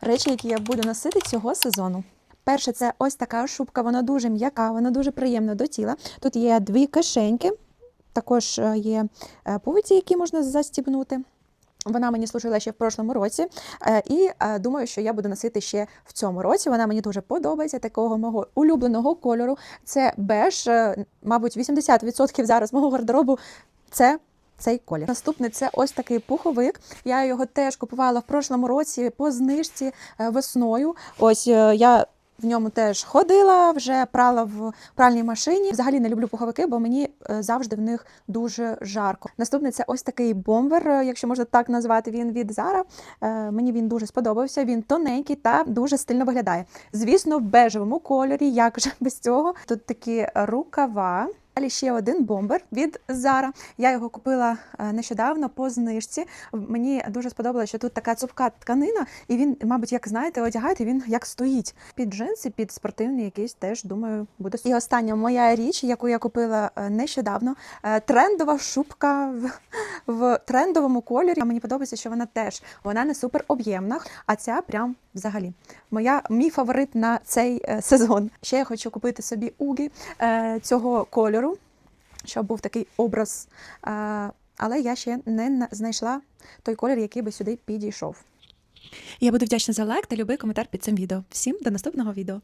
речі, які я буду носити цього сезону. Перше, це ось така шубка, вона дуже м'яка, вона дуже приємна до тіла. Тут є дві кишеньки, також е, є е, пуговиці, які можна застібнути. Вона мені служила ще в прошлому році, е, і думаю, що я буду носити ще в цьому році. Вона мені дуже подобається, такого мого улюбленого кольору. Це беж, мабуть, 80% зараз мого гардеробу це. Цей колір. Наступний це ось такий пуховик. Я його теж купувала в прошлому році по знижці е, весною. Ось е, я в ньому теж ходила, вже прала в пральній машині. Взагалі не люблю пуховики, бо мені е, завжди в них дуже жарко. Наступний це ось такий бомбер, якщо можна так назвати. Він від. Е, Мені він дуже сподобався. Він тоненький та дуже стильно виглядає. Звісно, в бежевому кольорі, як же без цього. Тут такі рукава. Далі ще один бомбер від Zara. Я його купила е, нещодавно по знижці. Мені дуже сподобалося, що тут така цупка тканина, і він, мабуть, як знаєте, одягаєте, він як стоїть. Під джинси, під спортивний якийсь теж думаю буде. І остання моя річ, яку я купила е, нещодавно. е, Трендова шубка в, в трендовому кольорі. Мені подобається, що вона теж вона не супер об'ємна, а ця прям взагалі. Моя мій фаворит на цей сезон. Ще я хочу купити собі угі цього кольору, щоб був такий образ. Але я ще не знайшла той колір, який би сюди підійшов. Я буду вдячна за лайк та любий коментар під цим відео. Всім до наступного відео.